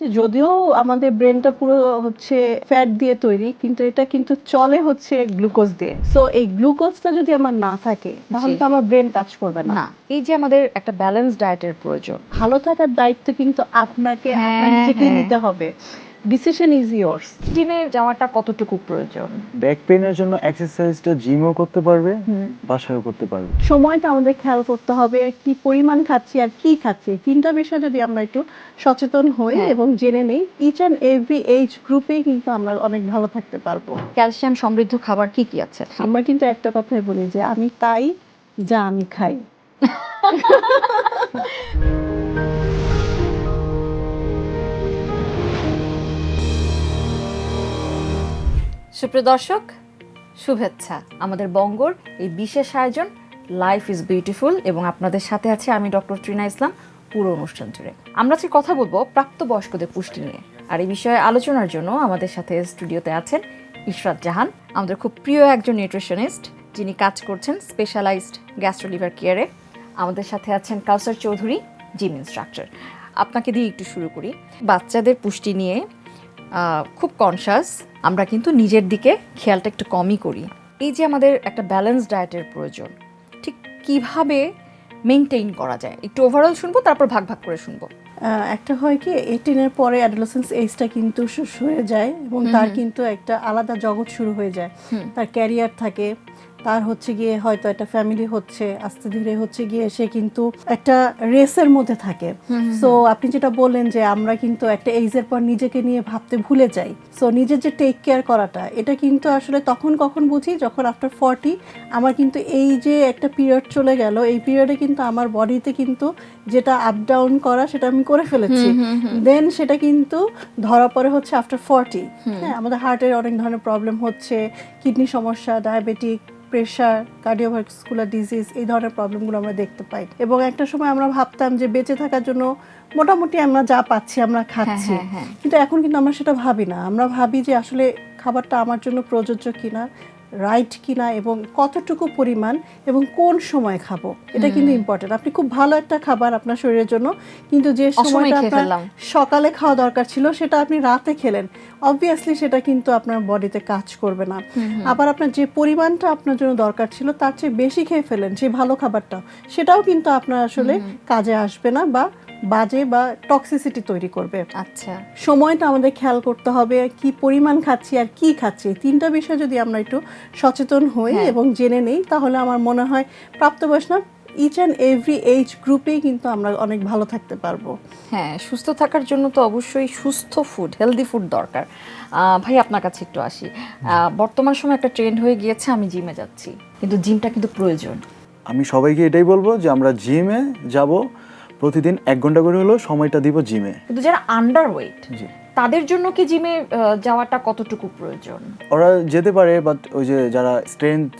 যে যদিও আমাদের ব্রেনটা পুরো হচ্ছে ফ্যাট দিয়ে তৈরি কিন্তু এটা কিন্তু চলে হচ্ছে গ্লুকোজ দিয়ে। সো এই গ্লুকোজটা যদি আমার না থাকে তাহলে তো আমার ব্রেন কাজ করবে না। এই যে আমাদের একটা ব্যালেন্স ডায়েটের প্রয়োজন। ভালো থাকার দায়িত্ব কিন্তু আপনাকে হ্যাঁ, হ্যাঁ। নিতে হবে। ডিসিশন ইজ ইয়োর্স জিমে যাওয়াটা কতটুকু প্রয়োজন? ব্যাক পেনের জন্য এক্সারসাইজটা জিমও করতে পারবে বাসায়ও করতে পারবে। সময়টা আমাদের খেয়াল করতে হবে কি পরিমাণ খাচ্ছি আর কি খাচ্ছি। তিনটা বিষয় যদি আমরা একটু সচেতন হই হ্যাঁ। এবং জেনে নেই ইচ অ্যান্ড এভরি এজ গ্রুপেই কিন্তু আমরা অনেক ভালো থাকতে পারব। ক্যালসিয়াম সমৃদ্ধ খাবার কি কি আছে? আমরা কিন্তু একটা কথাই বলি যে আমি তাই যা আমি খাই। সুপ্রিয় দর্শক, শুভেচ্ছা। আমাদের বঙ্গর এই বিশেষ আয়োজন লাইফ ইজ বিউটিফুল এবং আপনাদের সাথে আছে আমি ডক্টর ত্রিনা ইসলাম পুরো অনুষ্ঠান জুড়ে। আমরা আজকে কথা বলব প্রাপ্তবয়স্কদের পুষ্টি নিয়ে। আর এই বিষয়ে আলোচনার জন্য আমাদের সাথে স্টুডিওতে আছেন ইশরাত জাহান, আমাদের খুব প্রিয় একজন নিউট্রিশনিস্ট। যিনি কাজ করছেন স্পেশালাইজড গ্যাস্ট্রোলিভার কেয়ারে। আমাদের সাথে আছেন কাউসার চৌধুরী, জিম ইনস্ট্রাক্টর। আপনাকে দিয়ে একটু শুরু করি। বাচ্চাদের পুষ্টি নিয়ে খুব কনসাস আমরা কিন্তু নিজের দিকে খেয়ালটা একটু কমই করি। এই যে আমাদের একটা ব্যালেন্স ডায়েটের প্রয়োজন ঠিক কীভাবে মেনটেইন করা যায়? একটু ওভারঅল শুনব তারপর ভাগ ভাগ করে শুনব। একটা হয় কি এইটিনের পরে অ্যাডোলেসেন্স এজটা কিন্তু হয়ে যায় এবং তার কিন্তু একটা আলাদা জগৎ শুরু হয়ে যায়। তার ক্যারিয়ার থাকে তার হচ্ছে গিয়ে হয়তো একটা ফ্যামিলি হচ্ছে আস্তে ধীরে হচ্ছে গিয়ে সে কিন্তু একটা রেসের মধ্যে থাকে। সো আপনি যেটা বললেন যে আমরা কিন্তু একটা এইজের পর নিজেকে নিয়ে ভাবতে ভুলে যাই। সো নিজের যে টেক কেয়ার করাটা এটা কিন্তু আসলে তখন কখন বুঝি? যখন আফটার ফর্টি আমার কিন্তু এই যে একটা পিরিয়ড চলে গেল এই পিরিয়ডে কিন্তু আমার বডিতে কিন্তু যেটা আপ ডাউন করা সেটা আমি করে ফেলেছি। দেন সেটা কিন্তু ধরা পড়ে হচ্ছে আফটার ফর্টি হ্যাঁ আমাদের হার্টের অনেক ধরনের প্রবলেম হচ্ছে কিডনি সমস্যা ডায়াবেটিক প্রেশার কার্ডিওভাস্কুলার ডিজিজ এই ধরনের প্রবলেমগুলো আমরা দেখতে পাই। এবং একটা সময় আমরা ভাবতাম যে বেঁচে থাকার জন্য মোটামুটি আমরা যা পাচ্ছি আমরা খাচ্ছি হ্যাঁ, হ্যাঁ। কিন্তু এখন কিন্তু আমরা সেটা ভাবি না। আমরা ভাবি যে আসলে খাবারটা আমার জন্য প্রযোজ্য কিনা। রাইট কিনা এবং কতটুকু পরিমাণ এবং কোন সময় খাব এটা কিন্তু ইম্পর্টেন্ট আপনি খুব ভালো একটা খাবার আপনার শরীরের জন্য কিন্তু যে সময়টা আপনার সকালে খাওয়া দরকার ছিল সেটা আপনি রাতে খেলেন। অবভিয়াসলি সেটা কিন্তু আপনার বডিতে কাজ করবে না। আবার আপনার যে পরিমাণটা আপনার জন্য দরকার ছিল তার চেয়ে বেশি খেয়ে ফেলেন যে ভালো খাবারটা সেটাও কিন্তু আপনার আসলে কাজে আসবে না বা বাজে বা টক্সিসিটি তৈরি করবে। আচ্ছা। সময়টা আমাদের খেয়াল করতে হবে কি পরিমাণ খাচ্ছি আর কি খাচ্ছি। তিনটা বিষয় যদি আমরা একটু সচেতন হই হ্যাঁ। এবং জেনে নেই তাহলে আমার মনে হয় প্রাপ্তবয়স্ক না ইচ অ্যান্ড এভরি এজ গ্রুপেই কিন্তু আমরা অনেক ভালো থাকতে পারব। হ্যাঁ সুস্থ থাকার জন্য তো অবশ্যই সুস্থ ফুড হেলদি ফুড দরকার। ভাই আপনার কাছে একটু আসি। বর্তমান সময় একটা ট্রেন্ড হয়ে গিয়েছে আমি জিমে যাচ্ছি। কিন্তু জিমটা কিন্তু প্রয়োজন। আমি সবাইকে এটাই বলব যে আমরা জিমে যাব প্রতিদিন এক ঘণ্টা করে হলেও সময়টা দিব জিমে। কিন্তু যারা আন্ডার ওয়েট জি। তাদের জন্য কি জিমে যাওয়াটা কতটুকু প্রয়োজন? ওরা যেতে পারে বাট ওই যে যারা স্ট্রেংথ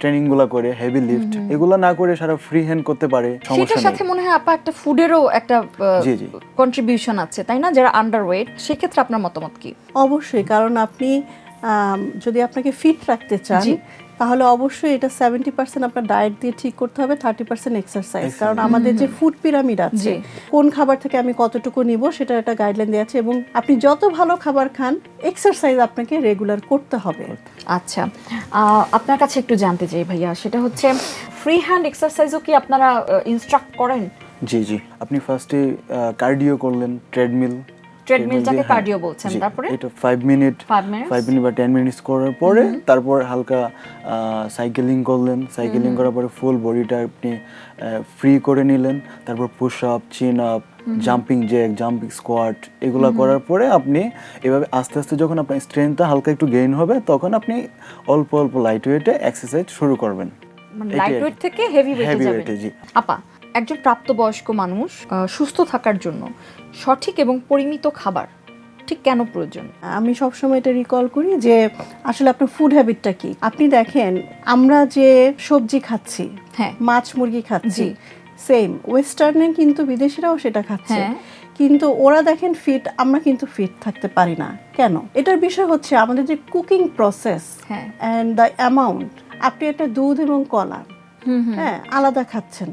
ট্রেনিংগুলো করে হেভি লিফট এগুলো না করে সারা ফ্রি হ্যান্ড করতে পারে সমস্যা সেটার সাথে মনে হয় আপা একটা ফুডেরও একটা। কন্ট্রিবিউশন আছে তাই না? যারা আন্ডার ওয়েট সেক্ষেত্রে আপনার মতামত কি? অবশ্যই কারণ আপনি যদি আপনাকে ফিট রাখতে চান। তাহলে অবশ্যই এটা সেভেন্টি পার্সেন্ট আপনার ডায়েট দিয়ে ঠিক করতে হবে থার্টি পার্সেন্ট এক্সারসাইজ কারণ আমাদের যে ফুড পিরামিড আছে কোন খাবার থেকে আমি কতটুকু নিব সেটা একটা গাইডলাইন দেওয়া আছে এবং আপনি যত ভালো খাবার খান এক্সারসাইজ আপনাকে রেগুলার করতে হবে। আচ্ছা আপনার কাছে একটু জানতে চাই ভাইয়া সেটা হচ্ছে ফ্রি হ্যান্ড এক্সারসাইজও কি আপনারা ইনস্ট্রাক্ট করেন? জি জি। আপনি ফার্স্টে কার্ডিও করলেন ট্রেডমিল ট্রেডমিলটাকে কার্ডিও বলছেন তারপরে? এটা five minute Five minutes? Five minute বা টেন মিনিটস করার পরে তারপর হালকা সাইকেলিং করলেন। সাইকেলিং করার পরে ফুল বডিটা আপনি ফ্রি করে নিলেন। তারপর push up chin up jumping jack jumping squat এগুলো করার পরে আপনি এভাবে আস্তে আস্তে যখন আপনার স্ট্রেংথটা হালকা একটু গেইন হবে তখন আপনি অল্প অল্প লাইট ওয়েটে এক্সারসাইজ শুরু করবেন। মানে লাইট ওয়েট থেকে হেভি ওয়েটে যাবেন। আপা একজন প্রাপ্তবয়স্ক মানুষ সুস্থ থাকার জন্য সঠিক এবং পরিমিত খাবার ঠিক কেন প্রয়োজন? আমি সবসময় এটা রিকল করি যে আসলে আপনার ফুড হ্যাবিটটা কি? আপনি দেখেন আমরা যে সবজি খাচ্ছি হ্যাঁ। মাছ মুরগি খাচ্ছি সেম ওয়েস্টার্নে কিন্তু বিদেশিরাও সেটা খাচ্ছে। হ্যাঁ। কিন্তু ওরা দেখেন ফিট আমরা কিন্তু ফিট থাকতে পারি না। কেন? এটার বিষয় হচ্ছে আমাদের যে cooking process. And the amount আপনি একটা দুধ এবং কলা হ্যাঁ আলাদা খাচ্ছেন।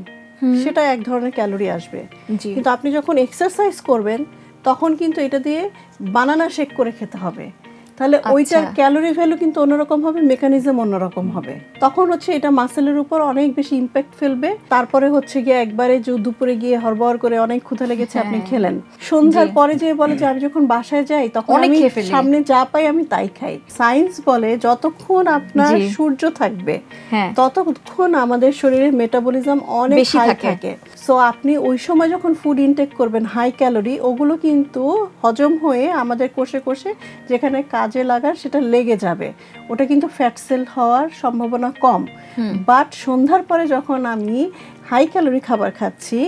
সেটা এক ধরনের ক্যালোরি আসবে। জি। কিন্তু আপনি যখন এক্সারসাইজ করবেন তখন কিন্তু এটা দিয়ে বানানা শেক করে খেতে হবে। তাহলে ওইটার আচ্ছা। ক্যালোরি ভ্যালু কিন্তু অন্যরকম হবে মেকানিজম অন্যরকম হবে। তখন হচ্ছে এটা মাসেলের উপর অনেক বেশি ইম্প্যাক্ট ফেলবে। তারপরে হচ্ছে গিয়ে একবারে যে দুপুরে গিয়ে হরবর করে অনেক ক্ষুধা লেগেছে আপনি হ্যাঁ। খেলেন। সন্ধ্যার পরে যে বলে যে আমি যখন বাসায় যাই তখন আমি সামনে যা পাই আমি তাই খাই। সায়েন্স বলে যতক্ষণ আপনার সূর্য থাকবে হ্যাঁ। ততক্ষণ আমাদের শরীরের মেটাবলিজম অনেক হাই থাকে। থাকে। সো আপনি ওই সময় যখন ফুড ইনটেক করবেন হাই ক্যালোরি ওগুলো কিন্তু হজম হয়ে আমাদের কোষে কোষে যেখানে কাজে লাগার সেটা লেগে যাবে। ওটা কিন্তু ফ্যাট সেল হওয়ার সম্ভাবনা কম। বাট সন্ধ্যার পরে যখন আমি হাই ক্যালোরি খাবার খাচ্ছি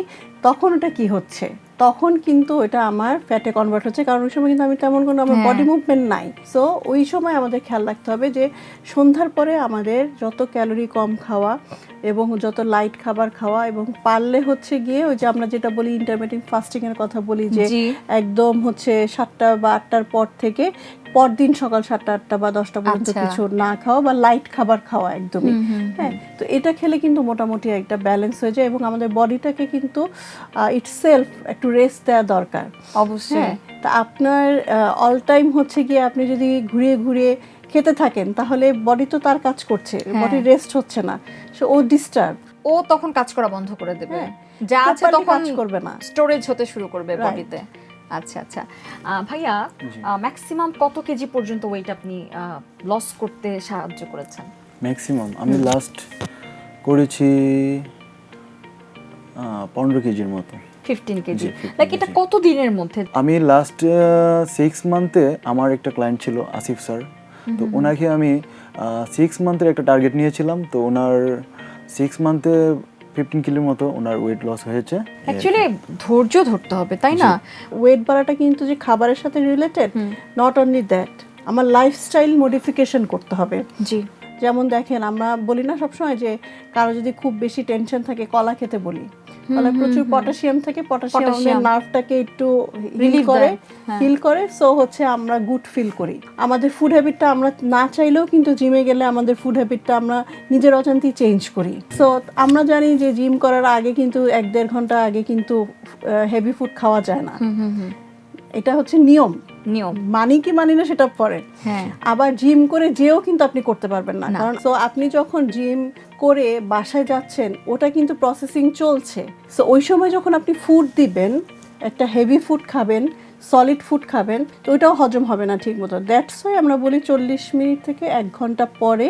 তখন ওটা কি হচ্ছে? তখন কিন্তু এটা আমার ফ্যাটে কনভার্ট হচ্ছে। কারণ ওই সময় কিন্তু আমি তেমন কোনো আমার হ্যাঁ। বডি মুভমেন্ট নাই। সো ওই সময় আমাদের খেয়াল রাখতে হবে যে সন্ধ্যার পরে আমাদের যত ক্যালোরি কম খাওয়া এবং যত লাইট খাবার খাওয়া এবং পারলে হচ্ছে গিয়ে ওই যে আমরা যেটা বলি ইন্টারমিডিয়েট ফাস্টিং এর কথা বলি যে একদম হচ্ছে সাতটা বা আটটার পর থেকে পরদিন সকাল সাতটা আটটা বা দশটা পর্যন্ত আচ্ছা। কিছু না খাওয়া বা লাইট খাবার খাওয়া একদমই হ্যাঁ তো এটা খেলে কিন্তু মোটামুটি একটা ব্যালেন্স হয়ে যায় এবং আমাদের বডিটাকে কিন্তু ইটস সেলফ একটু রেস্ট দেওয়া দরকার অবশ্যই হ্যাঁ তা আপনার অল টাইম হচ্ছে গিয়ে আপনি যদি ঘুরিয়ে ঘুরিয়ে খেতে থাকেন তাহলে বডি তো তার কাজ করছে হ্যাঁ। বডি রেস্ট হচ্ছে না সো ও ডিস্টার্ব ও তখন কাজ করা বন্ধ করে দেবে হ্যাঁ। যা আছে তখন কাজ করবে না। স্টোরেজ হতে শুরু করবে. বডিতে আচ্ছা আচ্ছা। ভাইয়া ম্যাক্সিমাম কত কেজি পর্যন্ত ওয়েট আপনি লস করতে সাহায্য করেছেন? ম্যাক্সিমাম আমি লাস্ট করেছি পনেরো কেজির মতো। Fifteen KG. জি, 15 লাইক এটা কত দিনের মধ্যে? আমি লাস্ট সিক্স মান্থে আমার একটা ক্লায়েন্ট ছিল আসিফ স্যার তো ওনাকে আমি সিক্স মান্থের একটা টার্গেট নিয়েছিলাম। তো ওনার সিক্স মান্থে ফিফটিন কিলোর মতো ওনার ওয়েট লস হয়েছে। অ্যাকচুয়ালি ধৈর্য ধরতে হবে তাই না? ওয়েট বাড়াটা কিন্তু যে খাবারের সাথে রিলেটেড নট অনলি দ্যাট আমার লাইফস্টাইল মডিফিকেশন করতে হবে। জি। যেমন দেখেন আমরা বলি না সবসময় যে কারও যদি খুব বেশি টেনশন থাকে কলা খেতে বলি। কলায় প্রচুর পটাশিয়াম থাকে পটাশিয়াম। আমাদের নার্ভটাকে একটু হিল করে হ্যাঁ। হিল করে সো হচ্ছে আমরা গুড ফিল করি। আমাদের ফুড হ্যাবিটটা আমরা না চাইলেও কিন্তু জিমে গেলে আমাদের ফুড হ্যাবিটটা আমরা নিজের অজান্তেই চেঞ্জ করি। সো আমরা জানি যে জিম করার আগে কিন্তু এক দেড় ঘণ্টা আগে কিন্তু হেভি ফুড খাওয়া যায় না। এটা হচ্ছে নিয়ম। নিয়ম। মানি কি মানি না সেটা পরে। হ্যাঁ। আবার জিম করে যেও কিন্তু আপনি করতে পারবেন না। না। কারণ তো আপনি যখন জিম করে বাসায় যাচ্ছেন ওটা কিন্তু প্রসেসিং চলছে। সো ওই সময় যখন আপনি ফুড দিবেন একটা হেভি ফুড খাবেন সলিড ফুড খাবেন তো ওইটাও হজম হবে না ঠিক মতো। দ্যাটস ওয়াই আমরা বলি চল্লিশ মিনিট থেকে এক ঘণ্টা পরে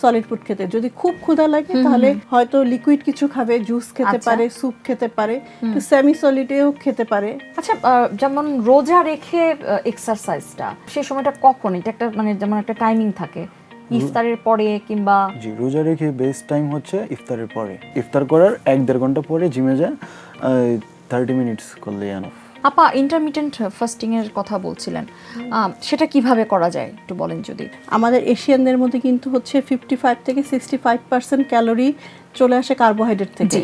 সলিড ফুড খেতে। যদি খুব ক্ষুধা লাগে তাহলে হয়তো লিকুইড কিছু খাবে জুস খেতে আচ্ছা। পারে স্যুপ খেতে পারে সেমি সলিডেও খেতে পারে। আচ্ছা যেমন রোজা রেখে এক্সারসাইজটা সেই সময়টা কখন? এটা একটা মানে যেমন একটা টাইমিং থাকে। ইফতারের পরে কিংবা জি রোজা রেখে বেস্ট টাইম হচ্ছে ইফতারের পরে। ইফতার করার এক দেড় ঘণ্টা পরে জিমে যায় থার্টি মিনিটস করলে এনাফ আপা ইন্টারমিডিয়েন্ট ফাস্টিং এর কথা বলছিলেন। সেটা কীভাবে করা যায় একটু বলেন যদি। আমাদের এশিয়ানদের মধ্যে কিন্তু হচ্ছে ফিফটি ফাইভ থেকে সিক্সটি ফাইভ পার্সেন্ট ক্যালোরি চলে আসে কার্বোহাইড্রেট থেকে।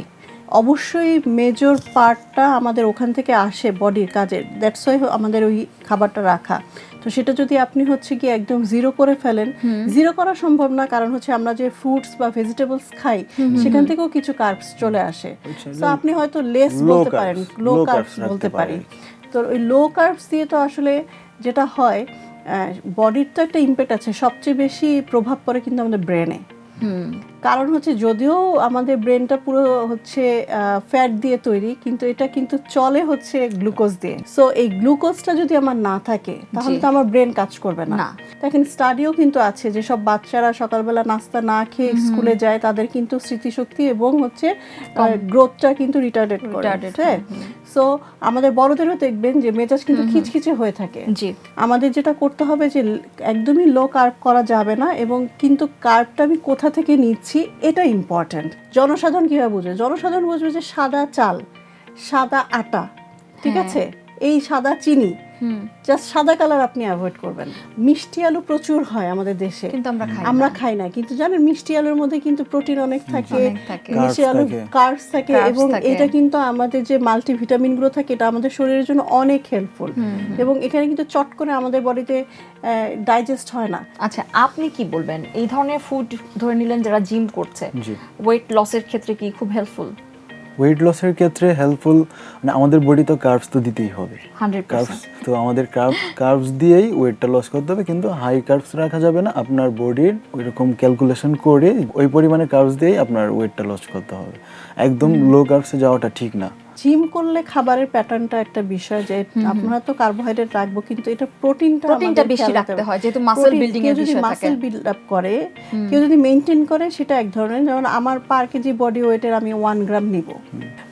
অবশ্যই মেজর পার্টটা আমাদের ওখান থেকে আসে বডির কাজে। দ্যাটস ওয়াই আমাদের ওই খাবারটা রাখা। তো সেটা যদি আপনি হচ্ছে কি একদম জিরো করে ফেলেন জিরো করা সম্ভব না কারণ হচ্ছে আমরা যে ফ্রুটস বা ভেজিটেবলস খাই সেখান থেকেও কিছু কার্বস চলে আসে। তো আপনি হয়তো লেস বলতে পারেন লো কার্বস বলতে পারে। তো ওই লো কার্বস দিয়ে তো আসলে যেটা হয় বডির তো একটা ইম্প্যাক্ট আছে সবচেয়ে বেশি প্রভাব পড়ে কিন্তু আমাদের ব্রেনে কারণ হচ্ছে যদিও আমাদের ব্রেনটা পুরো হচ্ছে ফ্যাট দিয়ে তৈরি কিন্তু এটা কিন্তু চলে হচ্ছে গ্লুকোজ দিয়ে। সো এই গ্লুকোজটা যদি আমার না থাকে তাহলে তো আমার ব্রেন কাজ করবে না। না। দেখেন স্টাডিও কিন্তু আছে যে সব বাচ্চারা সকালবেলা নাস্তা না খেয়ে স্কুলে যায় তাদের কিন্তু স্মৃতিশক্তি এবং হচ্ছে গ্রোথটা কিন্তু রিটার্ডেড করে। হ্যাঁ? সো আমাদের বড়দেরও দেখবেন যে মেজাজ কিন্তু খিচখিচে হয়ে থাকে। জি। আমাদের যেটা করতে হবে যে একদমই লো কার্ব করা যাবে না এবং কিন্তু কার্বটা আমি কোথা থেকে নিচ্ছি এটা ইম্পর্ট্যান্ট জনসাধারণ কীভাবে বুঝবে? জনসাধারণ বুঝবে যে সাদা চাল সাদা আটা ঠিক হ্যাঁ। আছে? এই সাদা চিনি জাস্ট সাদা কালার আপনি অ্যাভয়েড করবেন মিষ্টি আলু প্রচুর হয় আমাদের দেশে। কিন্তু আমরা খাই আমরা খাই না। কিন্তু জানেন মিষ্টি আলুর মধ্যে কিন্তু প্রোটিন অনেক থাকে। মিষ্টি আলু কার্বস থাকে। এবং এটা কিন্তু আমাদের যে মাল্টিভিটামিনগুলো থাকে এটা আমাদের শরীরের জন্য অনেক হেল্পফুল এবং এখানে কিন্তু চট করে আমাদের বডিতে ডাইজেস্ট হয় না। আচ্ছা আপনি কি বলবেন? এই ধরনের ফুড ধরে নিলেন যারা জিম করছে ওয়েট লসের ক্ষেত্রে কি খুব হেল্পফুল ওয়েট লসের ক্ষেত্রে হেল্পফুল মানে আমাদের বডি তো কার্বস তো দিতেই হবে। কার্বস তো আমাদের কার্ব কার্বস দিয়েই ওয়েটটা লস করতে হবে কিন্তু হাই কার্বস রাখা যাবে না আপনার বডির ওইরকম ক্যালকুলেশন করে ওই পরিমাণে কার্বস দিয়েই আপনার ওয়েটটা লস করতে হবে। একদম লো কার্বসে যাওয়াটা ঠিক না। জিম করলে খাবারের প্যাটার্নটা একটা বিষয় যে আপনারা তো কার্বোহাইড্রেট রাখব কিন্তু এটা প্রোটিনটা প্রোটিনটা বেশি রাখতে হয় যেহেতু মাসেল বিল্ডিং এর বিষয় থাকে। মাসেল বিল্ড আপ করে কেউ যদি মেনটেন করে সেটা এক ধরনের যেমন আমার পার কেজি বডি ওয়েটের আমি ওয়ান গ্রাম নিব।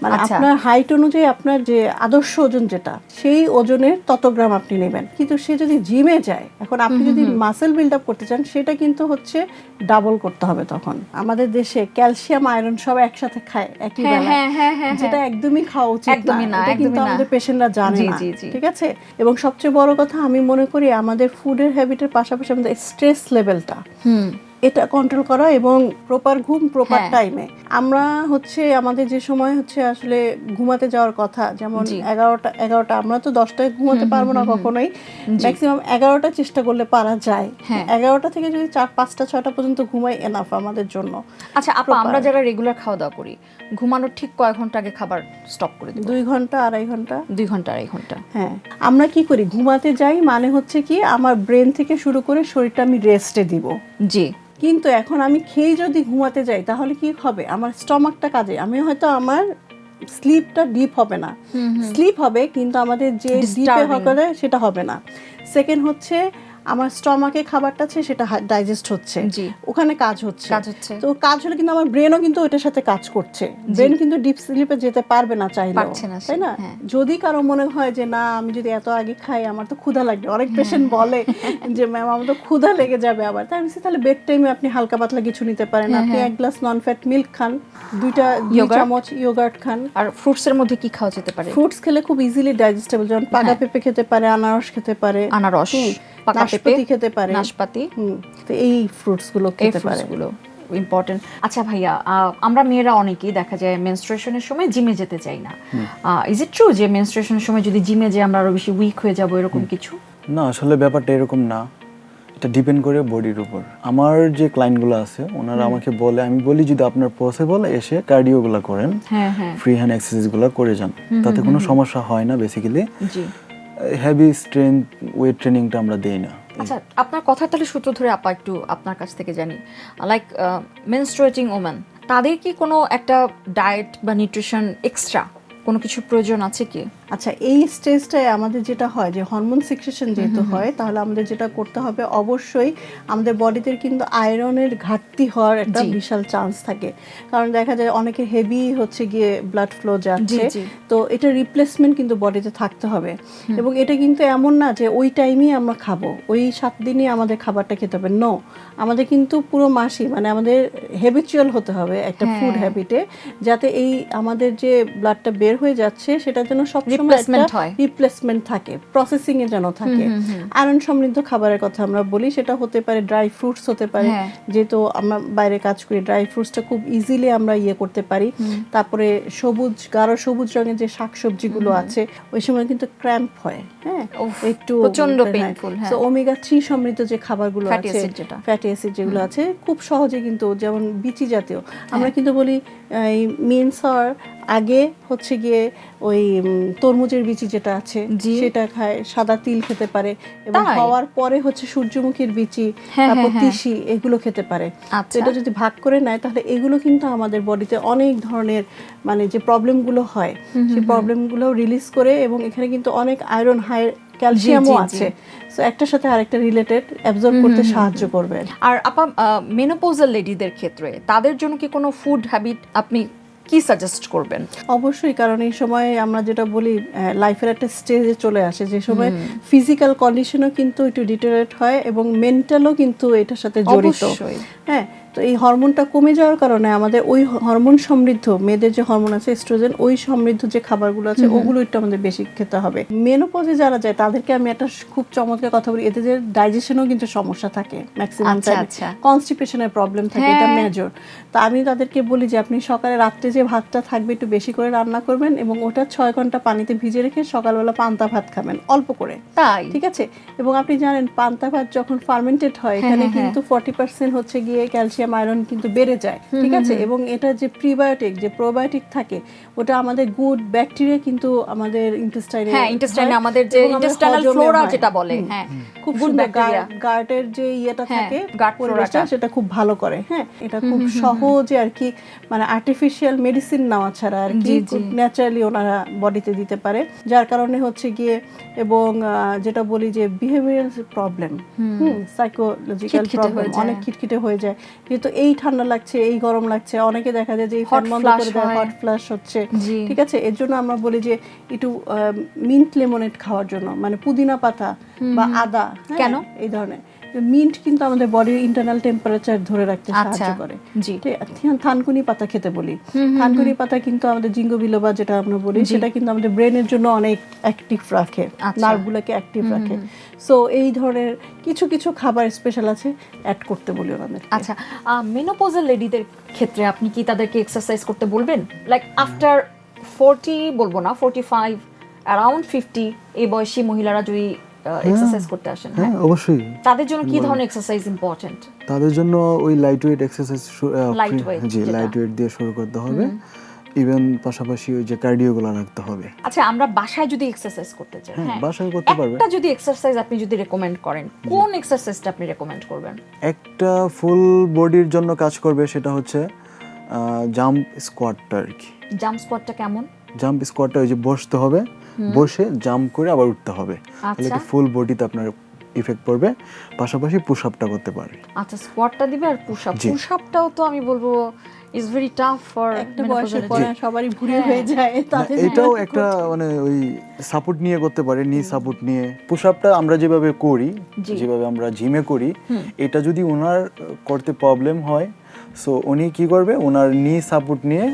মানে আচ্ছা। আপনার হাইট অনুযায়ী আপনার যে আদর্শ ওজন যেটা সেই ওজনের তত গ্রাম আপনি নেবেন। কিন্তু সে যদি জিমে যায় এখন আপনি যদি মাসেল বিল্ড আপ করতে চান সেটা কিন্তু হচ্ছে ডাবল করতে হবে তখন। আমাদের দেশে ক্যালসিয়াম আয়রন সব একসাথে খায় একই হ্যাঁ, হ্যাঁ, হ্যাঁ, হ্যাঁ, যেটা একদমই খাওয়া উচিত একদমই না, কিন্তু আমাদের পেশেন্টরা জানে না। ঠিক আছে? এবং সবচেয়ে বড় কথা আমি মনে করি আমাদের ফুডের হ্যাবিটের পাশাপাশি আমাদের স্ট্রেস লেভেলটা হুম। এটা কন্ট্রোল করা এবং প্রপার ঘুম প্রপার হ্যাঁ। টাইমে আমরা হচ্ছে আমাদের যে সময় হচ্ছে আসলে ঘুমাতে যাওয়ার কথা যেমন এগারোটা এগারোটা আমরা তো দশটায় ঘুমাতে পারব না কখনোই। ম্যাক্সিমাম এগারোটা চেষ্টা করলে পারা যায়। হ্যাঁ। এগারোটা থেকে যদি চার পাঁচটা ছয়টা পর্যন্ত ঘুমাই এনাফ আমাদের জন্য। আচ্ছা আপা আমরা যারা রেগুলার খাওয়া দাওয়া করি ঘুমানোর ঠিক কয় ঘণ্টা আগে খাবার স্টপ করে দেবো? দুই ঘণ্টা আড়াই ঘণ্টা। দুই ঘণ্টা আড়াই ঘণ্টা। হ্যাঁ আমরা কি করি? ঘুমাতে যাই মানে হচ্ছে কি আমার ব্রেন থেকে শুরু করে শরীরটা আমি রেস্টে দিব। জি। কিন্তু এখন আমি খেয়ে যদি ঘুমাতে যাই তাহলে কি হবে? আমার স্টমাকটা কাজে। আমি হয়তো আমার স্লিপটা ডিপ হবে না। স্লিপ হবে কিন্তু আমাদের যে ডিপে. হবে সেটা হবে না। সেকেন্ড হচ্ছে আমার স্টমাকে খাবারটা আছে সেটা ডাইজেস্ট হচ্ছে। ওখানে কাজ হচ্ছে। কাজ হচ্ছে। তো কাজ হলে কিন্তু আমার ব্রেনও কিন্তু ওইটার সাথে কাজ করছে। ব্রেন কিন্তু ডিপ স্লিপে যেতে পারবে না সে, তাই না? হ্যাঁ। যদি কারও মনে হয় যে না আমি যদি এত আগে খাই আমার তো ক্ষুধা লাগবে। অনেক পেশেন্ট বলে যে ম্যাম আমার তো ক্ষুধা লেগে যাবে আবার। তাই আমি তাহলে বেড টাইমে আপনি হালকা পাতলা কিছু নিতে পারেন। আপনি এক গ্লাস নন ফ্যাট মিল্ক খান দুইটা? চামচ ইয়োগার্ট খান। আর ফ্রুটস এর মধ্যে কি খাওয়া যেতে পারে? ফ্রুটস খেলে খুব ইজিলি ডাইজেস্টেবল যেমন পাকা পেঁপে খেতে পারে আনারস খেতে পারে। আনারস। পাকা পেঁপে নাশপাতি খেতে পারে নাশপাতি। তো এই ফ্রুটসগুলো খেতে পারে গুলো ইম্পর্টেন্ট আচ্ছা ভাইয়া আমরা মেয়েরা অনেকেই দেখা যায় মেনস্ট্রুয়েশনের সময় জিমে যেতে চাই না। ইজ ইট ট্রু যে মেনস্ট্রুয়েশনের সময় যদি জিমে যাই আমরা আরও বেশি উইক হয়ে যাব এরকম কিছু? না আসলে ব্যাপারটা এরকম না। এটা ডিপেন্ড করে বডির উপর। আমার যে ক্লায়েন্টগুলো আছে ওনারা আমাকে বলে আমি বলি যদি আপনার পসিবল এসে কার্ডিওগুলো করেন হ্যাঁ হ্যাঁ। ফ্রি হ্যান্ড এক্সারসাইজগুলো করে যান। তাতে কোনো সমস্যা হয় না বেসিক্যালি জি। হেভি স্ট্রেংথ ওয়েট ট্রেনিংটা আমরা দেই না। আচ্ছা আপনার কথা তাহলে সূত্র ধরে আপা একটু আপনার কাছ থেকে জানি। লাইক মেনস্ট্রুয়েটিং ওম্যান তাদের কি কোনো একটা ডায়েট বা নিউট্রিশন এক্সট্রা কোনো কিছু প্রয়োজন আছে কি? আচ্ছা এই স্টেজটায় আমাদের যেটা হয় যে হরমোন সিক্রেশন যেহেতু হয় তাহলে আমাদের যেটা করতে হবে অবশ্যই আমাদের বডিতে কিন্তু আয়রনের ঘাটতি হওয়ার একটা বিশাল চান্স থাকে। কারণ দেখা যায় অনেকে হেভি হচ্ছে গিয়ে ব্লাড ফ্লো যাচ্ছে তো এটা রিপ্লেসমেন্ট কিন্তু বডিতে থাকতে হবে। এবং এটা কিন্তু এমন না যে ওই টাইমই আমরা খাব ওই সাত দিনই আমাদের খাবারটা খেতে হবে নো আমাদের কিন্তু পুরো মাসই মানে আমাদের হ্যাবিচুয়াল হতে হবে একটা। ফুড হ্যাবিটে যাতে এই আমাদের যে ব্লাডটা বের হয়ে যাচ্ছে সেটা যেন সবসময় একটা রিপ্লেসমেন্ট থাকে প্রসেসিং এ যেন থাকে। আয়রন সমৃদ্ধ খাবারের কথা আমরা বলি সেটা হতে পারে ড্রাই ফ্রুটস হতে পারে। হ্যাঁ। যেহেতু আমরা বাইরে কাজ করি ড্রাই ফ্রুটসটা খুব ইজিলি আমরা ইয়ে করতে পারি। তারপরে সবুজ গাঢ় সবুজ রঙের যে শাকসবজিগুলো আছে ওই সময় কিন্তু ক্র্যাম্প হয় হ্যাঁ? একটু প্রচণ্ড painful, হ্যাঁ। ওমেগা থ্রি সমৃদ্ধ যে খাবারগুলো আছে যেটা। ফ্যাটি অ্যাসিড যেগুলো আছে খুব সহজে কিন্তু যেমন বিচি জাতীয় আমরা কিন্তু বলি এই মিন্স হওয়ার আগে হচ্ছে গিয়ে ওই তরমুজের বিচি যেটা আছে। সেটা খায় সাদা তিল খেতে পারে এবং তাই? হওয়ার পরে হচ্ছে সূর্যমুখীর বিচি হ্যাঁ, তারপর হ্যাঁ, হ্যাঁ। তিসি এগুলো খেতে পারে আচ্ছা। এটা যদি ভাগ করে নেয় তাহলে এগুলো কিন্তু আমাদের বডিতে অনেক ধরনের মানে যে প্রবলেমগুলো হয় সেই প্রবলেমগুলো রিলিজ করে এবং এখানে কিন্তু অনেক আয়রন হাই ক্যালসিয়ামও। আছে একটার সাথে আরেকটা রিলেটেড অ্যাবজর্ব করতে সাহায্য করবে আর আপা মেনোপোজাল লেডিদের ক্ষেত্রে তাদের জন্য কি কোনো ফুড হ্যাবিট আপনি কি সাজেস্ট করবেন? অবশ্যই কারণ এই সময় আমরা যেটা বলি লাইফের একটা স্টেজে চলে আসে। যে সময় ফিজিক্যাল কন্ডিশনও কিন্তু একটু ডিটোরেট হয় এবং মেন্টালও কিন্তু এটার সাথে জড়িত। হ্যাঁ তো এই হরমোনটা কমে যাওয়ার কারণে আমাদের ওই হরমোন সমৃদ্ধ মেয়েদের যে হরমোন আছে এস্ট্রোজেন ওই সমৃদ্ধ যে খাবারগুলো আছে ওগুলো একটু আমাদের বেশি খেতে হবে। মেনোপজে যারা যায় তাদেরকে আমি একটা খুব চমৎকার কথা বলি এদের যে ডাইজেশনও কিন্তু সমস্যা থাকে। ম্যাক্সিমাম। কনস্টিপেশনের প্রবলেম থাকে এটা হ্যাঁ। মেজর তো আমি তাদেরকে বলি যে আপনি সকালে রাত্রে যে ভাতটা থাকবে একটু বেশি করে রান্না করবেন এবং ওটা ছয় ঘণ্টা পানিতে ভিজে রেখে সকালবেলা পান্তা ভাত খাবেন অল্প করে। তাই? ঠিক আছে? এবং আপনি জানেন পান্তা ভাত যখন ফার্মেন্টেড হয় এখানে হ্যাঁ, হ্যাঁ। কিন্তু ফর্টি পার্সেন্ট হচ্ছে গিয়ে ক্যালসিয়াম ক্যালসিয়াম আয়রন কিন্তু বেড়ে যায় ঠিক আছে? এবং এটা যে প্রিবায়োটিক যে প্রোবায়োটিক থাকে ওটা আমাদের গুড ব্যাকটেরিয়া কিন্তু আমাদের ইন্টেস্টাইনে হ্যাঁ ইন্টেস্টাইনে আমাদের যে ইন্টেস্টাইনাল ফ্লোরা যেটা বলে হ্যাঁ খুব সুন্দর গার্টের যে ইয়েটা হ্যাঁ, থাকে পরিবেশটা flora-টা। সেটা খুব ভালো করে হ্যাঁ? এটা খুব সহজে আর কি মানে আর্টিফিশিয়াল মেডিসিন নেওয়া ছাড়া আর কি। ন্যাচারালি ওনারা বডিতে দিতে পারে। যার কারণে হচ্ছে গিয়ে এবং আহ, যেটা বলি যে বিহেভিয়ারাল প্রবলেম হুম। সাইকোলজিক্যাল প্রবলেম অনেক খিটখিটে হয়ে যায়। যেহেতু এই ঠান্ডা লাগছে এই গরম লাগছে অনেকে দেখা যায় যে হট বন্ধ করে দেয় হট ফ্ল্যাশ হচ্ছে। ঠিক আছে? এর জন্য আমরা বলি যে একটু মিন্ট লেমনেড খাওয়ার জন্য মানে পুদিনা পাতা বা আদা হ্যাঁ, কেন? এই ধরনের। মিন্ট কিন্তু আমাদের বডির ইন্টারনাল টেম্পারেচার ধরে রাখতে সাহায্য আচ্ছা, করে। জি। থানকুনি পাতা খেতে বলি। থানকুনি পাতা কিন্তু আমাদের জিঙ্গ বিলোবা যেটা আমরা বলি সেটা কিন্তু আমাদের ব্রেনের জন্য অনেক অ্যাক্টিভ রাখে আচ্ছা। নার্ভগুলোকে অ্যাক্টিভ রাখে। সো এই ধরনের কিছু কিছু খাবার স্পেশাল আছে অ্যাড করতে বলি ওনাদের আচ্ছা মেনোপোজাল লেডিদের ক্ষেত্রে আপনি কি তাদেরকে এক্সারসাইজ করতে বলবেন? লাইক আফটার ফোরটি বলব না ফোরটি ফাইভ অ্যারাউন্ড ফিফটি এই বয়সী মহিলারা যদি এক্সারসাইজ করতে আসেন হ্যাঁ হ্যাঁ? অবশ্যই। তাদের জন্য কি ধরনের এক্সারসাইজ ইম্পর্টেন্ট তাদের জন্য ওই লাইট ওয়েট এক্সারসাইজ জি লাইট ওয়েট দিয়ে শুরু করতে হবে। ইভেন পাশাপাশি ওই যে কার্ডিওগুলো রাখতে হবে। আচ্ছা আমরা বাসায় যদি এক্সারসাইজ করতে চাই হ্যাঁ, হ্যাঁ? বাসায় করতে পারবে। একটা যদি এক্সারসাইজ আপনি যদি রেকমেন্ড করেন কোন এক্সারসাইজটা আপনি রেকমেন্ড করবেন? একটা ফুল বডির জন্য কাজ করবে সেটা হচ্ছে জাম্প স্কোয়াডটা আর কি। জাম্প স্কোয়াটটা কেমন? জাম্প স্কোয়াডটা ওই যে বসতে হবে। বসে জাম্প করে আবার উঠতে হবে। তাহলে আচ্ছা। ফুল বডিতে আপনার ইফেক্ট পড়বে। পাশাপাশি পুশ আপটা করতে পারবে। আচ্ছা স্কোয়াটটা দিবে আর পুশ আপ পুশ আপটাও তো আমি বলব ইজ ভেরি টাফ ফর একটা বয়সের পরে সবারই ভুঁড়ি হয়ে। যায় তাদের না, এটাও একটা মানে ওই সাপোর্ট নিয়ে করতে পারে নি সাপোর্ট নিয়ে। পুশ আপটা আমরা যেভাবে করি যেভাবে আমরা জিমে করি এটা যদি ওনার করতে প্রবলেম হয় সো উনি কি করবে? ওনার নি সাপোর্ট নিয়ে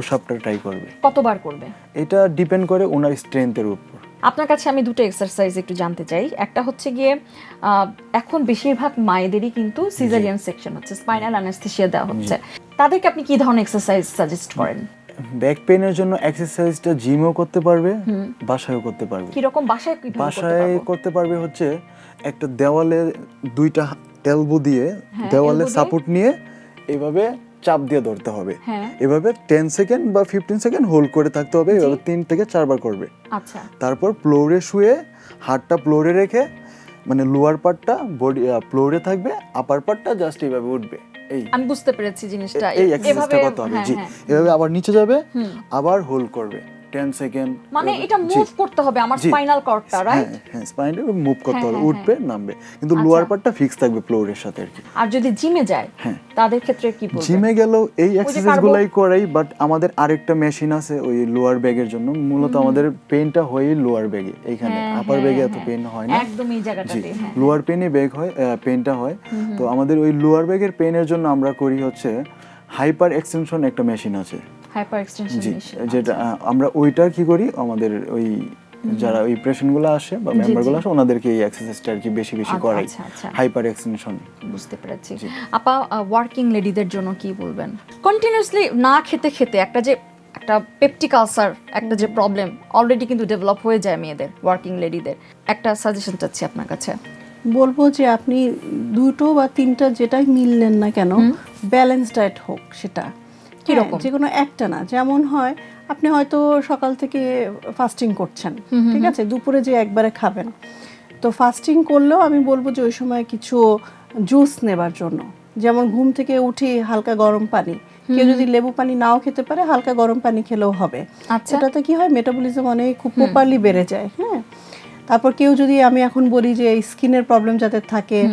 পুশ আপটা ট্রাই করবে। কতবার করবে? এটা ডিপেন্ড করে ওনার স্ট্রেংথের উপর। আপনার কাছে আমি দুটো এক্সারসাইজ একটু জানতে চাই। একটা হচ্ছে গিয়ে এখন বেশিরভাগ মায়েদেরই কিন্তু সিজারিয়ান সেকশন হচ্ছে স্পাইনাল অ্যানাস্থেসিয়া দেওয়া হচ্ছে। তাদেরকে আপনি কি ধরনের এক্সারসাইজ সাজেস্ট করেন? ব্যাক পেনের জন্য এক্সারসাইজটা জিমও করতে পারবে বাসায়ও করতে পারবে। কি রকম বাসায় বাসায় করতে পারবে হচ্ছে একটা দেওয়ালে দুইটা এলবো দিয়ে হ্যাঁ, দেওয়ালে সাপোর্ট নিয়ে এভাবে চাপ দিয়ে ধরতে হবে। হ্যাঁ। এভাবে টেন সেকেন্ড বা ফিফটিন সেকেন্ড হোল্ড করে থাকতে হবে এভাবে তিন থেকে চারবার করবে। আচ্ছা। তারপর ফ্লোরে শুয়ে হাতটা ফ্লোরে রেখে মানে লোয়ার পার্টটা বডি ফ্লোরে থাকবে আপার পার্টটা জাস্ট এইভাবে উঠবে। এই। আমি বুঝতে পেরেছি জিনিসটা। এই এক্সারসাইজটা করতে হবে হ্যাঁ, জি। হ্যাঁ। এভাবে আবার নিচে যাবে আবার হোল্ড করবে। টেন সেকেন্ড মানে এটা মুভ করতে হবে আমার স্পাইনাল কর্ডটা রাইট হ্যাঁ স্পাইনটা মুভ করতে হ্যাঁ, হবে হ্যাঁ, উঠবে নামবে। কিন্তু। লোয়ার পার্টটা ফিক্স থাকবে ফ্লোরের সাথে আর কি। আর যদি জিমে যায় হ্যাঁ। তাদের ক্ষেত্রে কি বলবেন? জিমে গেলেও এই যে এক্সারসাইজ গুলাই করাই বাট আমাদের আরেকটা মেশিন আছে ওই লোয়ার ব্যাগের জন্য। মূলত আমাদের পেনটা হয় লোয়ার ব্যাগে এইখানে। হ্যাঁ, আপার হ্যাঁ, ব্যাগে এত হ্যাঁ। পেন হয় না। একদম এই জায়গাটাতে হ্যাঁ। লোয়ার পেনে ব্যাগ হয় পেনটা হয়। তো আমাদের ওই লোয়ার ব্যাগের পেনের জন্য আমরা করি হচ্ছে হাইপার এক্সটেনশন একটা মেশিন আছে। হাইপার এক্সটেনশন যেটা আমরা ওইটা কি করি? আমাদের ওই যারা ওই পেশেন্টগুলো আসে বা মেম্বারগুলো আসে ওনাদেরকে এই এক্সারসাইজটা আর কি বেশি বেশি আচ্ছা, করাই। আচ্ছা, আচ্ছা। হাইপার এক্সটেনশন বুঝতে পেরেছি। আপা ওয়ার্কিং লেডিদের জন্য কি বলবেন? কন্টিনিউয়াসলি না খেতে খেতে একটা যে একটা পেপটিক আলসার একটা যে প্রবলেম অলরেডি কিন্তু ডেভেলপ হয়ে যায় মেয়েদের ওয়ার্কিং লেডিদের একটা সাজেশন চাচ্ছি আপনার কাছে। বলব যে আপনি দুটো বা তিনটা যেটাই মিললেন না কেন ব্যালেন্স ডায়েট হোক সেটা। কীরকম? হ্যাঁ, যে কোনো একটা না। যেমন হয় আপনি হয়তো সকাল থেকে ফাস্টিং করছেন ঠিক আছে? দুপুরে যে একবারে খাবেন। তো ফাস্টিং করলেও আমি বলব যে ওই সময় কিছু জুস নেবার জন্য। যেমন ঘুম থেকে উঠে হালকা গরম পানি। কেউ যদি লেবু পানি নাও খেতে পারে হালকা গরম পানি খেলেও হবে। আচ্ছা। এটাতে কি হয়? মেটাবলিজম অনেক খুব প্রপারলি বেড়ে যায় হ্যাঁ? তারপর কেউ যদি আমি এখন বলি যে স্কিনের প্রবলেম যাদের থাকে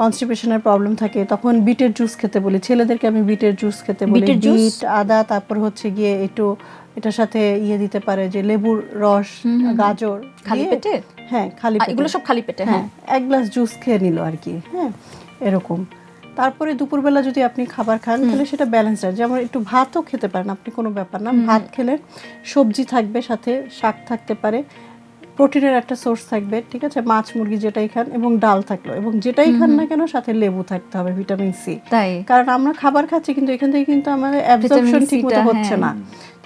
কনস্টিপেশনের প্রবলেম থাকে তখন বিটের জুস খেতে বলি। ছেলেদেরকে আমি বিটের জুস খেতে বলি। বিট আদা তারপর হচ্ছে গিয়ে একটু এটার সাথে ইয়ে দিতে পারে যে লেবুর রস গাজর খালি পেটে? হ্যাঁ খালি এগুলো সব খালি পেটে হ্যাঁ হ্যাঁ। এক গ্লাস জুস খেয়ে নিল আর কি হ্যাঁ এরকম। তারপরে দুপুরবেলা যদি আপনি খাবার খান তাহলে সেটা ব্যালেন্স হয়। যেমন একটু ভাতও খেতে পারেন আপনি কোনো ব্যাপার না। ভাত খেলে সবজি থাকবে সাথে শাক থাকতে পারে। প্রোটিনের একটা সোর্স থাকবে ঠিক আছে? মাছ মুরগি যেটাই খান এবং ডাল থাকল। এবং যেটাই খান না কেন সাথে লেবু থাকতে হবে ভিটামিন সি। তাই। কারণ আমরা খাবার খাচ্ছি কিন্তু এখান থেকে কিন্তু আমাদের অ্যাবজর্পশন Vitamin C ঠিক মতো টা, হচ্ছে হ্যাঁ। না।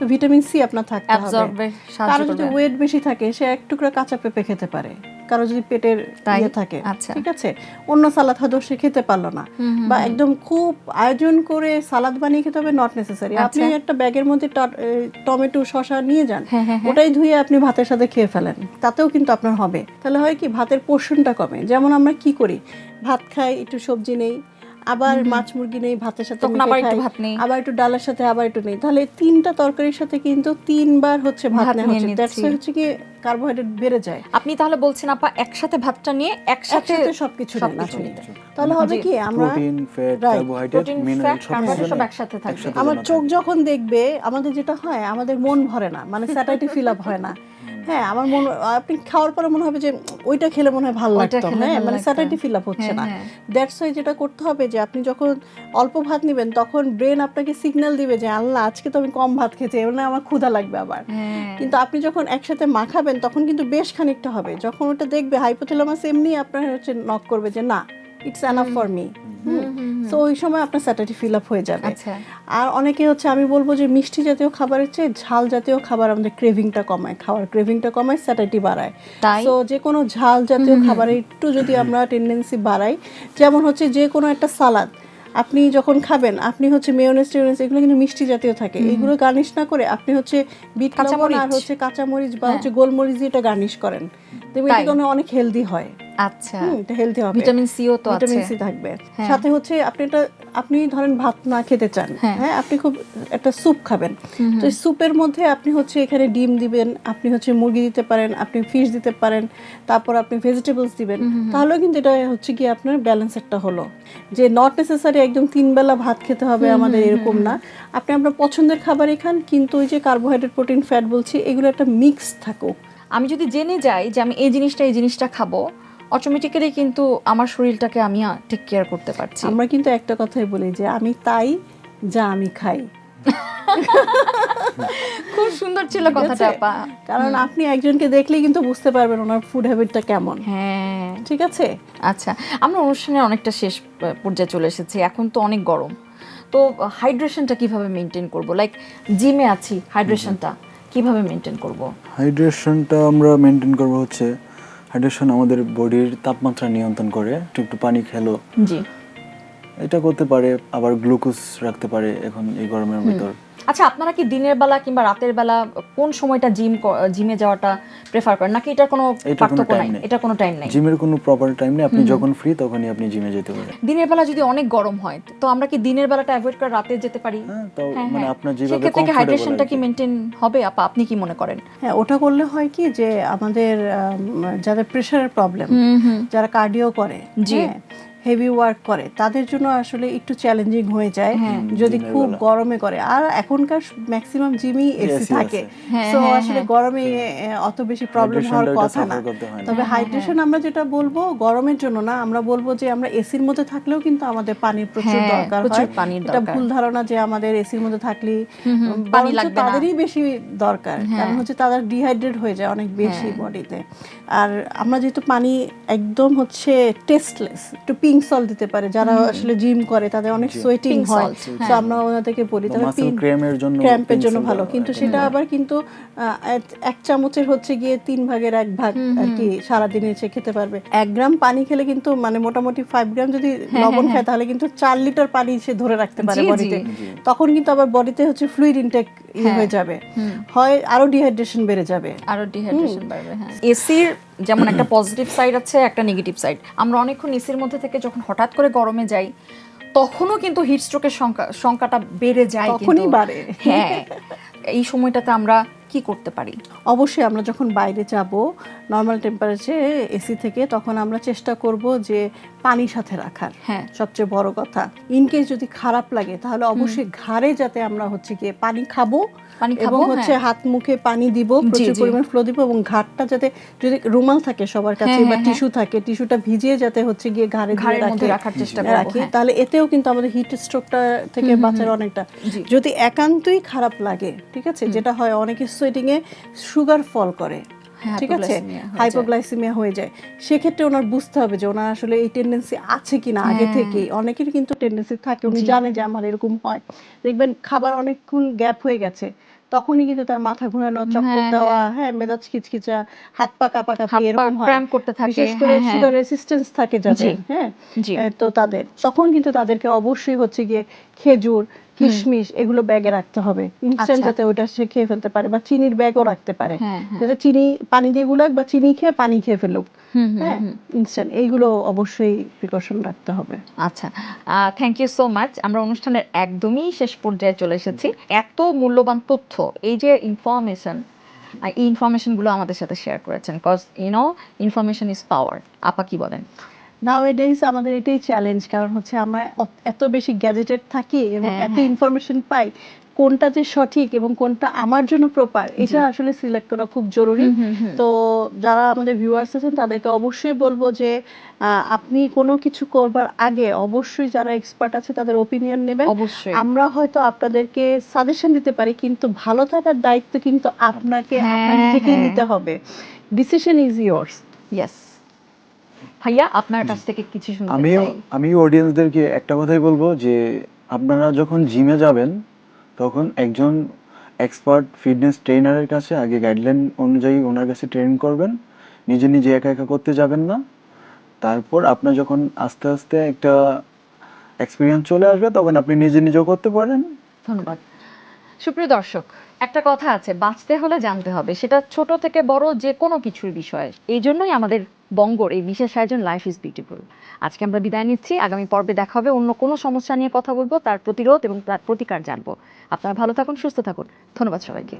তো ভিটামিন সি আপনার থাকতে হবে। কারও যদি ওয়েট বেশি থাকে সে এক টুকরা কাঁচা পেঁপে খেতে পারে। কারও যদি পেটের ইয়ে থাকে আচ্ছা। ঠিক আছে? অন্য সালাদ হয়তো সে খেতে পারল না। বা একদম খুব আয়োজন করে সালাদ বানিয়ে খেতে হবে নট নেসেসারি আপনি আচ্ছা। একটা ব্যাগের মধ্যে টমেটো শসা নিয়ে যান হ্যাঁ, হ্যাঁ, হ্যাঁ। ওটাই ধুয়ে আপনি ভাতের সাথে খেয়ে ফেলেন। তাতেও কিন্তু আপনার হবে। তাহলে হয় কি? ভাতের পোর্শনটা কমে। যেমন আমরা কি করি? ভাত খাই একটু সবজি নেই আবার মাছ মুরগি নেই ভাতের সাথে আবার একটু ভাত নেই। আবার একটু ডালের সাথে আবার একটু নেই। তাহলে তিনটা তরকারির সাথে কিন্তু তিনবার হচ্ছে ভাত নেওয়া হচ্ছে দ্যাটস হচ্ছে কি কার্বোহাইড্রেট বেড়ে যায়। আপনি তাহলে বলছেন আপা একসাথে ভাতটা নিয়ে একসাথে সবকিছু। তাহলে হবে কি সব একসাথে আমার চোখ যখন দেখবে আমাদের যেটা হয় আমাদের মন ভরে না। মানে স্যাটাইটি ফিল আপ হয় না। হ্যাঁ আমার মন আপনি খাওয়ার পরে মনে হবে যে ওইটা খেলে মনে হয় ভালো লাগতো হ্যাঁ মানে। স্যাটাইটি ফিল আপ হচ্ছে হ্যাঁ, না। দ্যাটস ওয়াই যেটা করতে হবে যে আপনি যখন অল্প ভাত নেবেন তখন ব্রেন আপনাকে সিগন্যাল দিবে যে আল্লাহ আজকে তো আমি কম ভাত খেয়েছি এবার না আমার ক্ষুধা লাগবে আবার হ্যাঁ। কিন্তু আপনি যখন একসাথে মাখাবেন তখন কিন্তু বেশ খানিকটা হবে যখন ওটা দেখবে হাইপোথ্যালামাস এমনি আপনার হচ্ছে নক করবে যে না it's enough for me so ওই সময় আপনার স্যাটারডে ফিল আপ হয়ে যাবে। আচ্ছা। আর অনেকে হচ্ছে আমি বলব যে মিষ্টি জাতীয় খাবারের চেয়ে ঝাল জাতীয় খাবার আমাদের ক্রেভিংটা কমায় খাওয়ার ক্রেভিংটা কমায় স্যাটারডে বাড়ায়। তো যে কোনো ঝাল জাতীয় খাবারের একটু যদি আমরা টেন্ডেন্সি বাড়াই যেমন হচ্ছে যে কোনো একটা সালাদ আপনি যখন খাবেন আপনি হচ্ছে মেয়নেস টেয়নেস এগুলো কিন্তু মিষ্টি জাতীয় থাকে। এগুলো গার্নিশ না করে আপনি হচ্ছে বিট লবণ কাঁচামরিচ। আর হচ্ছে কাঁচামরিচ বা হচ্ছে গোলমরিচ দিয়ে এটা গার্নিশ করেন। তবে এটা কোনো অনেক হেলদি হয়। আচ্ছা। এটা হেলদি হবে। ভিটামিন সিও তো আছে। ভিটামিন সি থাকবে। হ্যাঁ। সাথে হচ্ছে আপনি এটা আপনি ধরেন ভাত না খেতে চান হ্যাঁ। হ্যাঁ আপনি খুব একটা স্যুপ খাবেন। তো এই স্যুপের মধ্যে আপনি হচ্ছে এখানে ডিম দিবেন আপনি হচ্ছে মুরগি দিতে পারেন আপনি ফিশ দিতে পারেন তারপর আপনি ভেজিটেবলস দিবেন। তাহলেও কিন্তু এটা হচ্ছে কি আপনার ব্যালেন্স একটা হলো। যে নট নেসেসারি একদম তিন বেলা ভাত খেতে হবে আমাদের এরকম না। আপনি আপনার পছন্দের খাবারই খান কিন্তু ওই যে কার্বোহাইড্রেট প্রোটিন ফ্যাট বলছি এগুলো একটা মিক্স থাকুক। আমি যদি জেনে যাই যে আমি এই জিনিসটা এই জিনিসটা খাব অটোমেটিক্যালি কিন্তু আমার শরীরটাকে আমি টেক কেয়ার করতে পারছি। আমরা কিন্তু একটা কথাই বলি যে আমি তাই যা আমি খাই। খুব সুন্দর ছিল কথাটা আপা। কারণ আপনি একজনকে দেখলেই কিন্তু বুঝতে পারবেন ওনার ফুড হ্যাবিটটা কেমন। হ্যাঁ। ঠিক আছে? আচ্ছা আমরা অনুষ্ঠানের অনেকটা শেষ পর্যায়ে চলে এসেছি। এখন তো অনেক গরম। তো হাইড্রেশনটা কীভাবে মেনটেন করব? লাইক জিমে আছি হাইড্রেশনটা কীভাবে মেনটেন করব? হাইড্রেশনটা আমরা মেনটেন করব হচ্ছে হাইড্রেশন আমাদের বডির তাপমাত্রা নিয়ন্ত্রণ করে। একটু একটু পানি খেলো। জি। এটা করতে পারে আবার গ্লুকোজ রাখতে পারে এখন এই গরমের ভিতর। আচ্ছা আপনারা কি দিনের বেলা কিংবা রাতের বেলা কোন সময়টা জিম জিমে যাওয়াটা প্রেফার করেন? নাকি এটার কোনো পার্থক্য নাই? এটা কোনো টাইম নেই? জিমের কোনো প্রপার টাইম নেই। আপনি যখন ফ্রি তখনই আপনি জিমে যেতে পারেন। দিনের বেলা যদি অনেক গরম হয় তো আমরা কি দিনের বেলাটা অ্যাভয়েড করে রাতে যেতে পারি? হ্যাঁ তো হ্যাঁ, মানে হ্যাঁ। আপনার যেভাবে সেক্ষেত্রে কি হাইড্রেশনটা কি। মেনটেন হবে? আপা আপনি কি মনে করেন? হ্যাঁ ওটা করলে হয় কি যে আমাদের আম, যাদের প্রেশারের প্রবলেম যারা কার্ডিও করে জি। হেভি ওয়ার্ক করে তাদের জন্য আসলে একটু চ্যালেঞ্জিং হয়ে যায় হ্যাঁ। যদি খুব গরমে করে আর এখনকার ম্যাক্সিমাম জিমই এসি থাকে আছে। হ্যাঁ, হ্যাঁ, আসলে। গরমে অত বেশি প্রবলেম হওয়ার কথা না। তবে হাইড্রেশন আমরা যেটা বলব গরমের জন্য না আমরা বলব যে আমরা এসির মধ্যে থাকলেও কিন্তু আমাদের পানির প্রচুর দরকার হয় এটা ভুল ধারণা যে আমাদের এসির মধ্যে থাকলে পানি লাগবে না। তাদেরই বেশি দরকার কারণ হচ্ছে তাদের ডিহাইড্রেট হয়ে যায় অনেক বেশি। বডিতে আর আমরা যেহেতু পানি একদম হচ্ছে টেস্টলেস একটু পিঙ্ক সল্ট দিতে পারে যারা আসলে জিম করে তাদের অনেক সোয়েটিং হয়। তো হ্যাঁ। আমরা ওনাদেরকে বলি cramp এর জন্য ক্র্যাম্পের জন্য ভালো। কিন্তু সেটা আবার কিন্তু এক- চামচের হচ্ছে গিয়ে তিন ভাগের এক ভাগ আর কি সারাদিনে সে খেতে পারবে। এক গ্রাম পানি খেলে কিন্তু মানে মোটামুটি ফাইভ গ্রাম যদি লবণ খায় তাহলে কিন্তু চার লিটার পানি সে ধরে রাখতে পারে। বডিতে। তখন কিন্তু আবার বডিতে হচ্ছে ফ্লুইড ইনটেক হয়ে। যাবে। হয় আরও ডিহাইড্রেশন বেড়ে যাবে। আরও ডিহাইড্রেশন বাড়বে হ্যাঁ। এসির যেমন একটা পজিটিভ সাইড আছে একটা নেগেটিভ সাইড আমরা অনেকক্ষণ এসির মধ্যে থেকে যখন হঠাৎ করে গরমে যাই তখনও কিন্তু হিট স্ট্রোকের সংখ্যা সংখ্যাটা বেড়ে যায় তখনই বাড়ে। হ্যাঁ এই সময়টাতে আমরা কি করতে পারি? অবশ্যই আমরা যখন বাইরে যাব নর্মাল টেম্পারেচারে এসি থেকে তখন আমরা চেষ্টা করব যে পানি সাথে রাখার। হ্যাঁ। সবচেয়ে বড় কথা। ইনকেস যদি খারাপ লাগে তাহলে অবশ্যই ঘাড়ে যাতে আমরা হচ্ছে গিয়ে পানি খাব এবং হচ্ছে হ্যাঁ। হাত মুখে পানি দিব প্রচুর পরিমাণ ফ্লো দিব এবং ঘাটটা যাতে যদি রুমাল থাকে সবার কাছে হ্যাঁ, বা হ্যাঁ, টিস্যু থাকে টিস্যুটা ভিজিয়ে যাতে হচ্ছে গিয়ে ঘাড়ে ঘাড়ের মধ্যে রাখার চেষ্টা করব, রাখি হ্যাঁ। তাহলে এতেও কিন্তু আমাদের হিট স্ট্রোকটা থেকে বাঁচার অনেকটা। যদি একান্তই খারাপ লাগে ঠিক আছে? যেটা হয় অনেকের সোয়েটিং এ সুগার ফল করে হ্যাঁ, ঠিক আছে? হয়ে। হাইপোগ্লাইসিমিয়া হয়ে যায়। সেক্ষেত্রে ওনার বুঝতে হবে যে ওনার আসলে এই টেন্ডেন্সি আছে কিনা আগে হ্যাঁ। থেকেই। অনেকের কিন্তু টেন্ডেন্সি থাকে উনি জানে যে আমার এরকম হয়। দেখবেন খাবার অনেকক্ষণ গ্যাপ হয়ে গেছে তখনই কিন্তু তার মাথা ঘোরানো চক্কর হ্যাঁ, দেওয়া হ্যাঁ মেজাজ খিচখিচা হাত পা কাঁপা হাত এরকম হয়। করতে থাকে বিশেষ করে। সুগার রেসিস্টেন্স থাকে যাদের হ্যাঁ জি। তো তাদের। তখন কিন্তু তাদেরকে অবশ্যই হচ্ছে গিয়ে খেজুর কিশমিশ এগুলো ব্যাগে রাখতে হবে। ইনস্ট্যান্ট আচ্ছা। যাতে ওটা সে খেয়ে ফেলতে পারে বা চিনির ব্যাগও রাখতে পারে। হ্যাঁ হ্যাঁ। যাতে চিনি পানি দিয়ে গুলাক বা চিনি খেয়ে পানি খেয়ে ফেলুক। হ্যাঁ। ইনস্ট্যান্ট এইগুলো অবশ্যই প্রিকশন রাখতে হবে। আচ্ছা। থ্যাংক ইউ সো মাচ আমরা অনুষ্ঠানের একদমই শেষ পর্যায়ে চলে এসেছি। এত মূল্যবান তথ্য এই যে ইনফরমেশন এই ইনফরমেশনগুলো আমাদের সাথে শেয়ার করেছেন। Cause you know information is power আপা কি বলেন? নাও আমাদের এটাই চ্যালেঞ্জ কারণ হচ্ছে আমরা এত বেশি গ্যাজেটেড থাকি এবং হ্যাঁ, এত ইনফরমেশন পাই কোনটা যে সঠিক এবং কোনটা আমার জন্য প্রপার এটা আসলে সিলেক্ট করা খুব জরুরি। তো যারা আমাদের ভিউয়ার্স আছেন তাদেরকে অবশ্যই বলব যে আপনি কোনো কিছু করবার আগে অবশ্যই যারা এক্সপার্ট আছে তাদের ওপিনিয়ন নেবেন। অবশ্যই। আমরা হয়তো আপনাদেরকে সাজেশন দিতে পারি কিন্তু ভালো থাকার দায়িত্ব কিন্তু আপনাকে আপনার হ্যাঁ, হ্যাঁ। নিতে হবে। ডিসিশন ইজ ইয়োর্স ইয়েস ভাইয়া আপনার কাছ থেকে কিছু শুনতে আমি আমি অডিয়েন্সদেরকে একটা কথাই বলব যে আপনারা যখন জিমে যাবেন তখন একজন এক্সপার্ট ফিটনেস ট্রেনারের কাছে আগে গাইডলাইন অনুযায়ী ওনার কাছে ট্রেন করবেন। নিজে নিজে একা একা করতে যাবেন না। তারপর আপনার যখন আস্তে আস্তে একটা এক্সপিরিয়েন্স চলে আসবে তখন আপনি নিজে নিজেও করতে পারেন। ধন্যবাদ। সুপ্রিয় দর্শক একটা কথা আছে বাঁচতে হলে জানতে হবে। সেটা ছোট থেকে বড় যে কোনো কিছুর বিষয়। এই জন্যই আমাদের বঙ্গর এই বিশেষ আয়োজন লাইফ ইজ বিউটিফুল আজকে আমরা বিদায় নিচ্ছি। আগামী পর্বে দেখা হবে, অন্য কোনো সমস্যা নিয়ে কথা বলব, তার প্রতিরোধ এবং তার প্রতিকার জানব। আপনারা ভালো থাকুন, সুস্থ থাকুন। ধন্যবাদ সবাইকে।